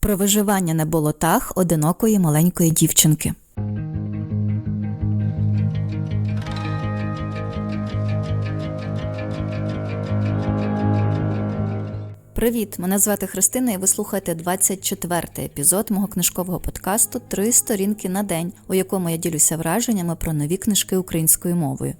Про виживання на болотах одинокої маленької дівчинки. Привіт! Мене звати Христина, і ви слухаєте 24-й епізод мого книжкового подкасту Три сторінки на день, у якому я ділюся враженнями про нові книжки українською мовою.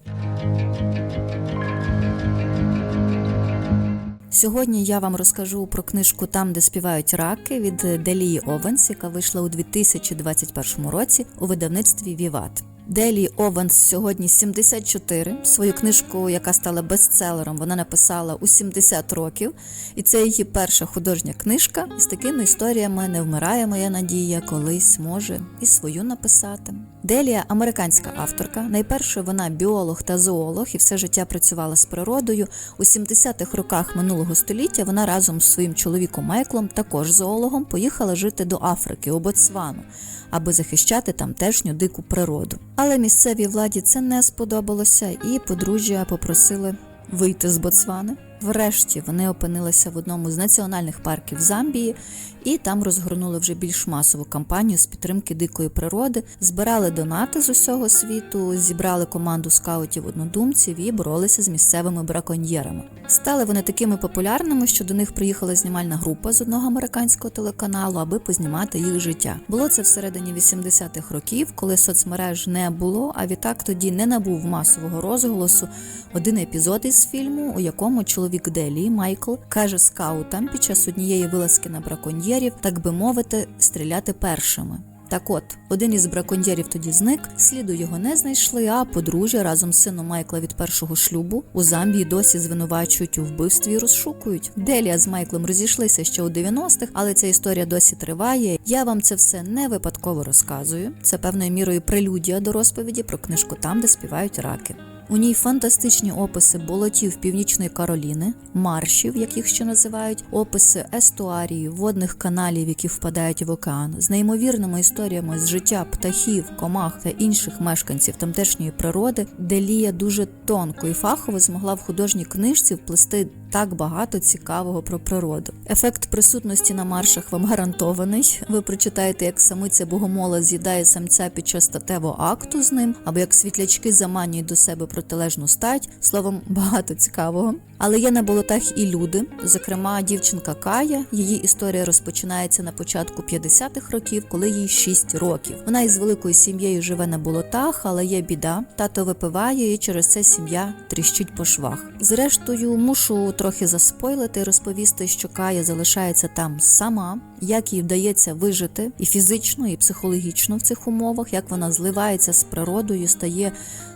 Сьогодні я вам розкажу про книжку Там, де співають раки від Делії Овенс, яка вийшла у 2021 році у видавництві Віват. Делі Овенс сьогодні 74. Свою книжку, яка стала бестселером, вона написала у 70 років. І це її перша художня книжка. І з такими історіями не вмирає моя надія, колись може і свою написати. Делія американська авторка. Найперше вона біолог та зоолог і все життя працювала з природою. У 70-х роках минулого століття вона разом з своїм чоловіком Майклом, також зоологом, поїхала жити до Африки, у Ботсвану, аби захищати тамтешню дику природу. Але місцевій владі це не сподобалося, і подружжя попросили вийти з Ботсвани. Врешті вони опинилися в одному з національних парків Замбії і там розгорнули вже більш масову кампанію з підтримки дикої природи, збирали донати з усього світу, зібрали команду скаутів однодумців і боролися з місцевими браконьєрами. Стали вони такими популярними, що до них приїхала знімальна група з одного американського телеканалу, аби познімати їх життя. Було це всередині 80-х років, коли соцмереж не було, а відтак тоді не набув масового розголосу один епізод із фільму, у якому чоловік Делі Майкл каже скаутам під час однієї вилазки на браконьєрів, так би мовити, стріляти першими. Так от, один із браконьєрів тоді зник, сліду його не знайшли, а подружжя разом з сином Майкла від першого шлюбу у Замбії досі звинувачують у вбивстві і розшукують. Делія з Майклом розійшлися ще у 90-х, але ця історія досі триває. Я вам це все не випадково розказую. Це певною мірою прелюдія до розповіді про книжку там, де співають раки. У ній фантастичні описи болотів Північної Кароліни, маршів, як їх ще називають, описи естуарії, водних каналів, які впадають в океан, з неймовірними історіями з життя птахів, комах та інших мешканців тамтешньої природи, де Лія дуже тонко і фахово змогла в художній книжці вплести так багато цікавого про природу. Ефект присутності на маршах вам гарантований. Ви прочитаєте, як самиця богомола з'їдає самця під час статевого акту з ним, або як світлячки заманюють до себе протилежну стать. Словом, багато цікавого. Але є на болотах і люди. Зокрема, дівчинка Кая. Її історія розпочинається на початку 50-х років, коли їй 6 років. Вона із великою сім'єю живе на болотах, але є біда. Тато випиває, і через це сім'я тріщить по швах. Зрештою, мушу трохи заспойлити розповісти, що Кая залишається там сама, як їй вдається вижити і фізично, і психологічно в цих умовах, як вона зливається з природою, стає.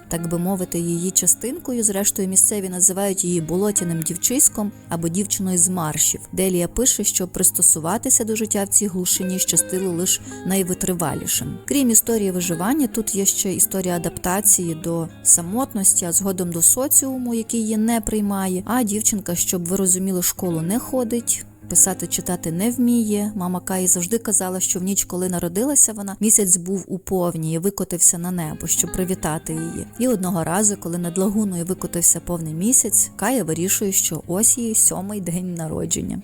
Так би мовити, її частинкою, зрештою, місцеві називають її болотяним дівчиськом або дівчиною з маршів. Делія пише, що пристосуватися до життя в цій глушині щастило лише найвитривалішим. Крім історії виживання, тут є ще історія адаптації до самотності, а згодом до соціуму, який її не приймає. А дівчинка, щоб ви розуміли, школу не ходить. Писати читати не вміє. Мама Каї завжди казала, що в ніч, коли народилася вона, місяць був у повні і викотився на небо, щоб привітати її. І одного разу, коли над лагуною викотився повний місяць, Кая вирішує, що ось її сьомий день народження.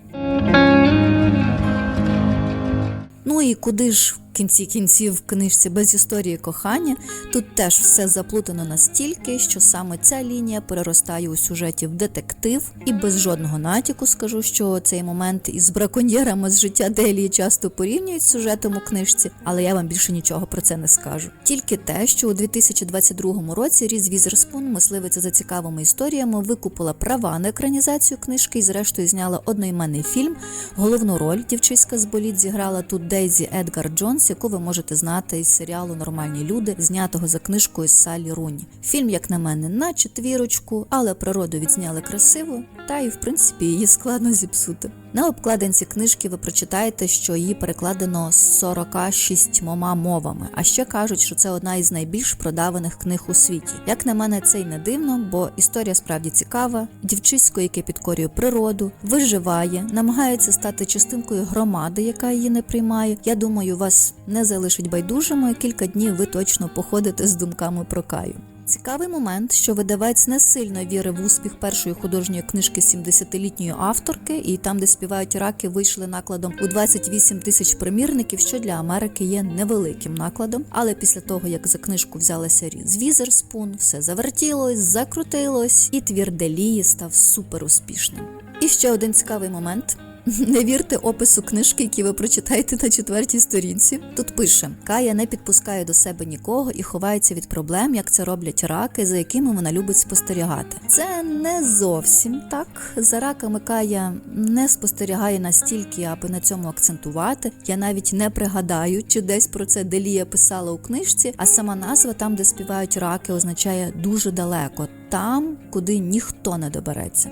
Ну і куди ж кінці кінців в книжці без історії кохання тут теж все заплутано настільки, що саме ця лінія переростає у сюжеті в детектив, і без жодного натяку скажу, що цей момент із браконьєрами з життя Делії часто порівнюють з сюжетом у книжці, але я вам більше нічого про це не скажу. Тільки те, що у 2022 році Різ Візерспун, мисливиця за цікавими історіями, викупила права на екранізацію книжки і, зрештою, зняла одноіменний фільм. Головну роль дівчиська з боліт зіграла тут Дейзі Едгар Джонс, яку ви можете знати із серіалу Нормальні люди, знятого за книжкою Салі Руні. Фільм, як на мене, на четвірочку, але природу відзняли красиво, та і в принципі її складно зіпсути. На обкладинці книжки ви прочитаєте, що її перекладено з 46 мовами. А ще кажуть, що це одна із найбільш продаваних книг у світі. Як на мене, це й не дивно, бо історія справді цікава. Дівчисько, яке підкорює природу, виживає, намагається стати частинкою громади, яка її не приймає. Я думаю, вас не залишить байдужими. Кілька днів ви точно походите з думками про каю. Цікавий момент, що видавець не сильно вірив в успіх першої художньої книжки 70-літньої авторки, і там, де співають раки, вийшли накладом у 28 тисяч примірників, що для Америки є невеликим накладом. Але після того, як за книжку взялася Різ Візерспун, все завертілось, закрутилось, і твір Делії став супер успішним. І ще один цікавий момент. Не вірте опису книжки, які ви прочитаєте на четвертій сторінці. Тут пише: Кая не підпускає до себе нікого і ховається від проблем, як це роблять раки, за якими вона любить спостерігати. Це не зовсім так. За раками Кая не спостерігає настільки, аби на цьому акцентувати. Я навіть не пригадаю, чи десь про це Делія писала у книжці, а сама назва там, де співають раки, означає дуже далеко, там, куди ніхто не добереться.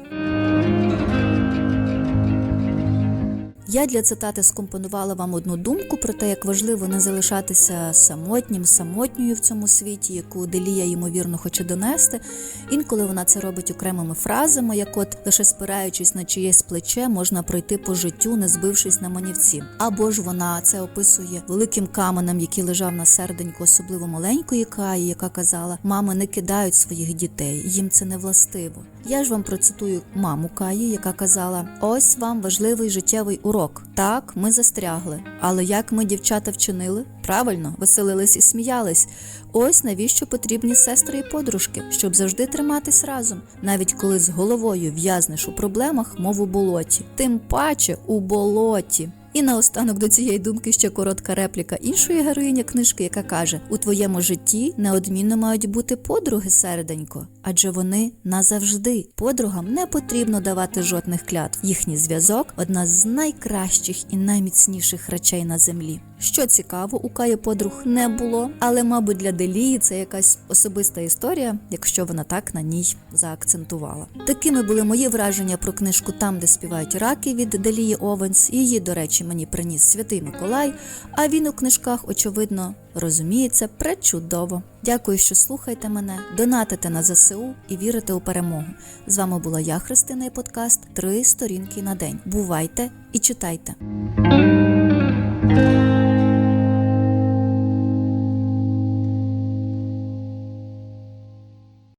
Я для цитати скомпонувала вам одну думку про те, як важливо не залишатися самотнім, самотньою в цьому світі, яку Делія ймовірно хоче донести. Інколи вона це робить окремими фразами, як от лише спираючись на чиєсь плече, можна пройти по життю, не збившись на манівці. Або ж вона це описує великим каменем, який лежав на серденьку, особливо маленької Каї, яка казала: мами не кидають своїх дітей, їм це не властиво. Я ж вам процитую маму Каї, яка казала: ось вам важливий життєвий урок. Так, ми застрягли. Але як ми, дівчата, вчинили? Правильно, веселились і сміялись. Ось навіщо потрібні сестри і подружки, щоб завжди триматись разом, навіть коли з головою в'язнеш у проблемах, мов у болоті, тим паче у болоті. І наостанок до цієї думки ще коротка репліка іншої героїні книжки, яка каже: у твоєму житті неодмінно мають бути подруги, серденько, адже вони назавжди. Подругам не потрібно давати жодних клятв. Їхній зв'язок одна з найкращих і найміцніших речей на землі. Що цікаво, у Каї подруг не було, але, мабуть, для Делії це якась особиста історія, якщо вона так на ній заакцентувала. Такими були мої враження про книжку Там, де співають раки від Делії Овенс. Її, до речі, мені приніс святий Миколай. А він у книжках, очевидно, розуміється пречудово. Дякую, що слухаєте мене, донатите на ЗСУ і вірите у перемогу. З вами була я, Христина, і подкаст Три сторінки на день. Бувайте і читайте.